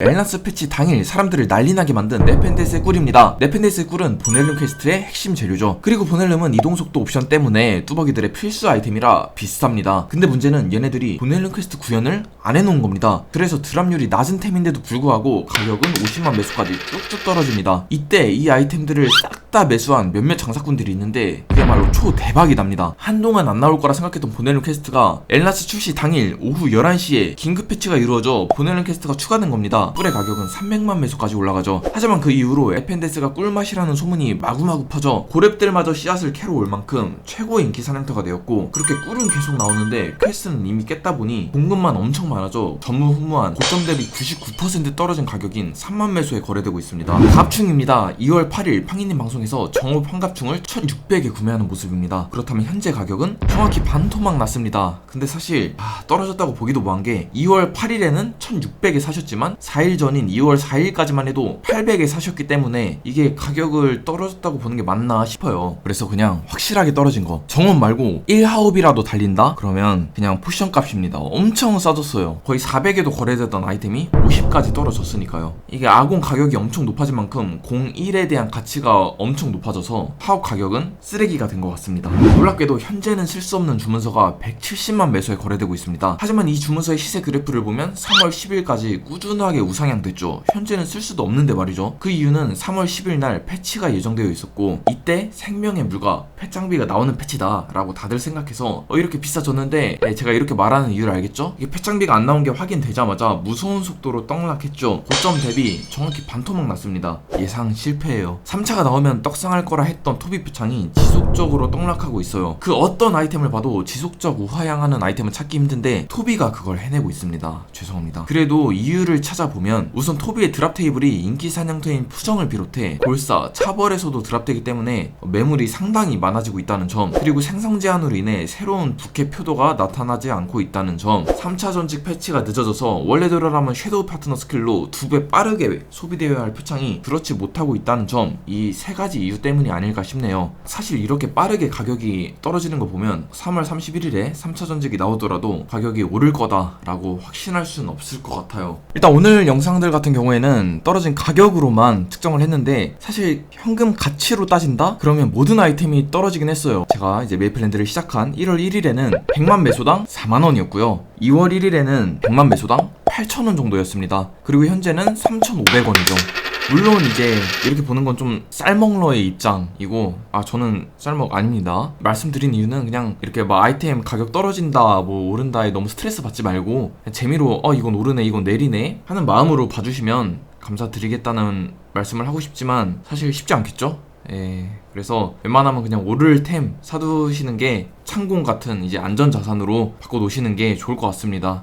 엘란스 패치 당일 사람들을 난리나게 만든 네펜데스의 꿀입니다. 네펜데스의 꿀은 보넬름 퀘스트의 핵심 재료죠. 그리고 보넬름은 이동속도 옵션 때문에 뚜벅이들의 필수 아이템이라 비쌉니다. 근데 문제는 얘네들이 보넬름 퀘스트 구현을 안 해놓은 겁니다. 그래서 드랍률이 낮은 템인데도 불구하고 가격은 50만 매수까지 쭉쭉 떨어집니다. 이때 이 아이템들을 싹 다 매수한 몇몇 장사꾼들이 있는데 그야말로 초대박이 납니다. 한동안 안 나올 거라 생각했던 보넬름 퀘스트가 엘라스 출시 당일 오후 11시에 긴급 패치가 이루어져 보넬름 퀘스트가 추가된 겁니다. 꿀의 가격은 300만 매수까지 올라가죠. 하지만 그 이후로 에펜데스가 꿀맛이라는 소문이 마구마구 퍼져 고렙들마저 씨앗을 캐러 올 만큼 최고의 인기 사냥터가 되었고 그렇게 꿀은 계속 나오는데 퀘스트는 이미 깼다 보니 공급만 엄청 많아져 전무후무한 고점 대비 99% 떨어진 가격인 3만 매수에 거래되고 있습니다. 갑충입니다. 2월 8일 팡이님 방송에서 정업 환갑충을 1600에 구매하는 모습입니다. 그렇다면 현재 가격은 정확히 반토막 났습니다. 근데 사실 아, 떨어졌다고 보기도 뭐한 게 2월 8일에는 1600에 사셨지만 4일 전인 2월 4일까지만 해도 800에 사셨기 때문에 이게 가격을 떨어졌다고 보는 게 맞나 싶어요. 그래서 그냥 확실하게 떨어진 거. 정원 말고 1하업이라도 달린다? 그러면 그냥 포션 값입니다. 엄청 싸졌어요. 거의 400에도 거래되던 아이템이 50까지 떨어졌으니까요. 이게 아공 가격이 엄청 높아진 만큼 01에 대한 가치가 엄청 높아져서 파업 가격은 쓰레기가 된 것 같습니다. 놀랍게도 현재는 쓸수 없는 주문서가 170만 매수에 거래되고 있습니다. 하지만 이 주문서의 시세 그래프를 보면 3월 10일까지 꾸준하게 우상향 됐죠. 현재는 쓸 수도 없는데 말이죠. 그 이유는 3월 10일 날 패치가 예정되어 있었고 이때 생명의 물과 펫장비가 나오는 패치다 라고 다들 생각해서 어, 이렇게 비싸졌는데 네, 제가 이렇게 말하는 이유를 알겠죠? 이게 펫장비가 안 나온 게 확인되자마자 무서운 속도로 떡락했죠. 고점 대비 정확히 반토막 났습니다. 예상 실패예요. 3차가 나오면 떡상할 거라 했던 토비 표창이 지속적으로 떡락하고 있어요. 그 어떤 아이템을 봐도 지속적 우하향하는 아이템은 찾기 힘든데 토비가 그걸 해내고 있습니다. 죄송합니다. 그래도 이유를 찾아보면 우선 토비의 드랍 테이블이 인기 사냥터인 푸정을 비롯해 골사, 차벌에서도 드랍되기 때문에 매물이 상당히 많아지고 있다는 점 그리고 생성 제한으로 인해 새로운 부캐 표도가 나타나지 않고 있다는 점 3차 전직 패치가 늦어져서 원래대로라면 섀도우 파트너 스킬로 두 배 빠르게 소비되어야 할 표창이 그렇지 못하고 있다는 점 이 세 가지 이유 때문이 아닐까 싶네요. 사실 이렇게 빠르게 가격이 떨어지는 거 보면 3월 31일에 3차 전직이 나오더라도 가격이 오를 거다라고 확신할 수는 없을 것 같아요. 일단 오늘 영상들 같은 경우에는 떨어진 가격으로만 측정을 했는데 사실 현금 가치로 따진다? 그러면 모든 아이템이 떨어지긴 했어요. 제가 이제 메이플랜드를 시작한 1월 1일에는 100만 매소당 4만 원이었고요. 2월 1일에는 100만 매소당 8,000원 정도였습니다. 그리고 현재는 3,500원이죠. 물론 이제 이렇게 보는 건 좀 쌀먹러의 입장이고 아 저는 쌀먹 아닙니다 말씀드린 이유는 그냥 이렇게 막 아이템 가격 떨어진다 뭐 오른다에 너무 스트레스 받지 말고 재미로 어 이건 오르네 이건 내리네 하는 마음으로 봐주시면 감사드리겠다는 말씀을 하고 싶지만 사실 쉽지 않겠죠? 예, 그래서 웬만하면 그냥 오를 템 사두시는 게 창공 같은 이제 안전 자산으로 바꿔 놓으시는 게 좋을 것 같습니다.